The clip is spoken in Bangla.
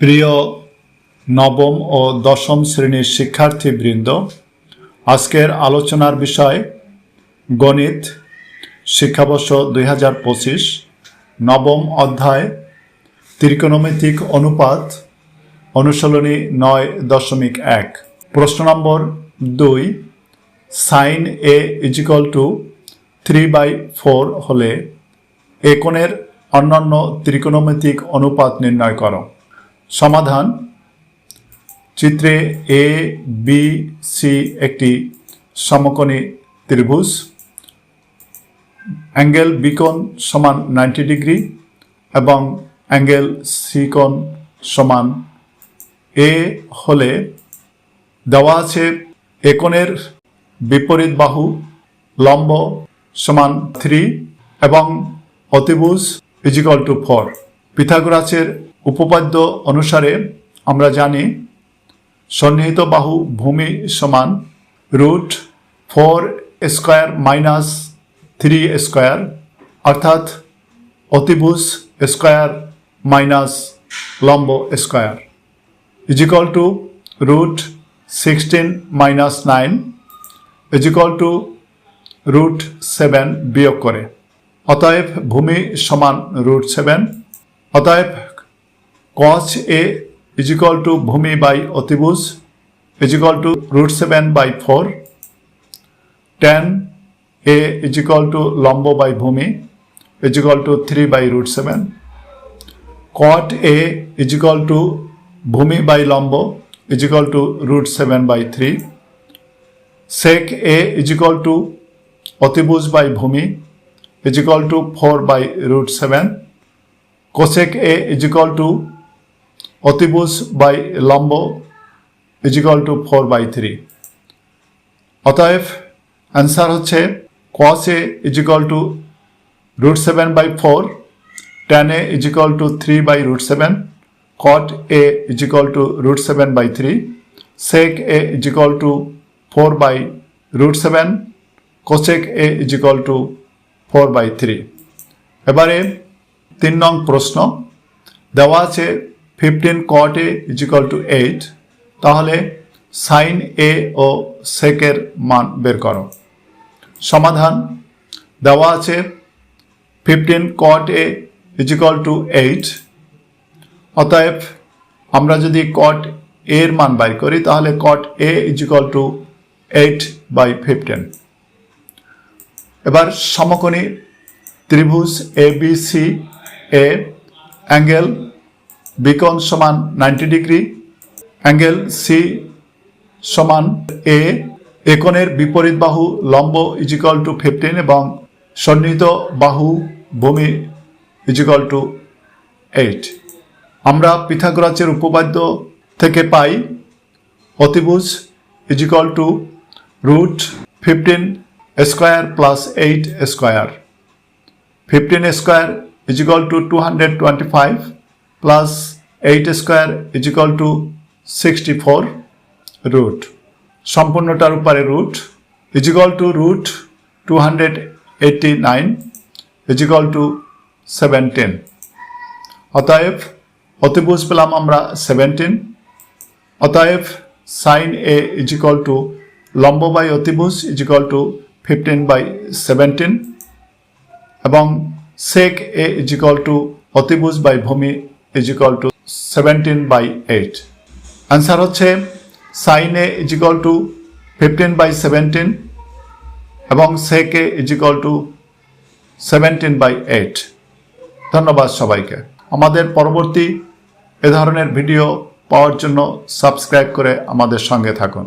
প্রিয় নবম ও দশম শ্রেণির শিক্ষার্থীবৃন্দ, আজকের আলোচনার বিষয় গণিত, শিক্ষাবর্ষ দুই হাজার পঁচিশ, নবম অধ্যায়, ত্রিকোণমিতিক অনুপাত, অনুশীলনী নয় দশমিক এক। প্রশ্ন নম্বর দুই, sine A equal to three by four হলে এ কোণের অন্যান্য ত্রিকোণমিতিক অনুপাত নির্ণয় করো। সমাধান। চিত্রে এ বি সি একটি সমকোণী ত্রিভুজ। অ্যাঙ্গেল বিকোণ সমান নাইনটি ডিগ্রি এবং অ্যাঙ্গেল সি কোণ সমান এ হলে দেওয়া আছে এ কোণের বিপরীত বাহু লম্ব সমান থ্রি এবং অতিভুজ ইজিক্যাল টু ফোর পিথাগোরাসের উপপাদ্য অনুসারে আমরা জানি, সন্নিহিত বাহু ভূমি সমান root four square minus three square, অর্থাৎ অতিভুজ স্কোয়ার মাইনাস লম্ব square. Equal to root sixteen minus nine equal to root seven বিয়োগ করে। অতএব ভূমি সমান রুট সেভেন অতএব cos A is equal to Bhumi by Otibus is equal to root 7 by 4. Tan A is equal to Lombo by Bhumi is equal to 3 by root 7. Cot A is equal to Bhumi by Lombo is equal to root 7 by 3. Sec A is equal to Otibus by Bhumi is equal to 4 by root 7. Cosec A is equal to অতিভুজ বাই লম্ব equal to four by three অতএব অ্যান্সার হচ্ছে cos A equal to root seven by four tan A equal to three by root seven cot A equal to root seven by three sec A equal to four by root seven cosec A equal to four by three এবারে তিন নং প্রশ্ন, দেওয়া আছে fifteen cot A equal to eight তাহলে সাইন এ ও সেকের মান বের করো। সমাধান, দেওয়া আছে fifteen cot A equal to eight অতএব আমরা যদি কট এর মান বাই করি, তাহলে cot A equal to eight by fifteen এবার সমকোণী ত্রিভুজ A B C A angle বিকোণ সমান নাইনটি ডিগ্রি অ্যাঙ্গেল সি সমান এ একনের বিপরীত বাহু লম্ব ইজিক্যাল টু ফিফটিন এবং সন্নিহিত বাহু ভূমি ইজিক্যাল টু এইট আমরা পিথাগোরাসের উপপাদ্য থেকে পাই অতিভুজ equal to root fifteen square plus eight square fifteen square equal to two hundred twenty five plus eight square equal to sixty four root সম্পূর্ণটার উপরে root equal to root two hundred eighty nine equal to seventeen অতএব অতিভুজ পেলাম আমরা সেভেন্টিন অতএব সাইন এ ইজিক্যাল টু লম্ব বাই অতিভুজ equal to fifteen by seventeen এবং সেক এ ইজিক্যাল টু অতিভুজ বাই ভূমি equal to seventeen by eight answer হচ্ছে sine A equal to fifteen by seventeen এবং sec A equal to seventeen by eight ধন্যবাদ সবাইকে। আমাদের পরবর্তী এ ধরনের ভিডিও পাওয়ার জন্য সাবস্ক্রাইব করে আমাদের সঙ্গে থাকুন।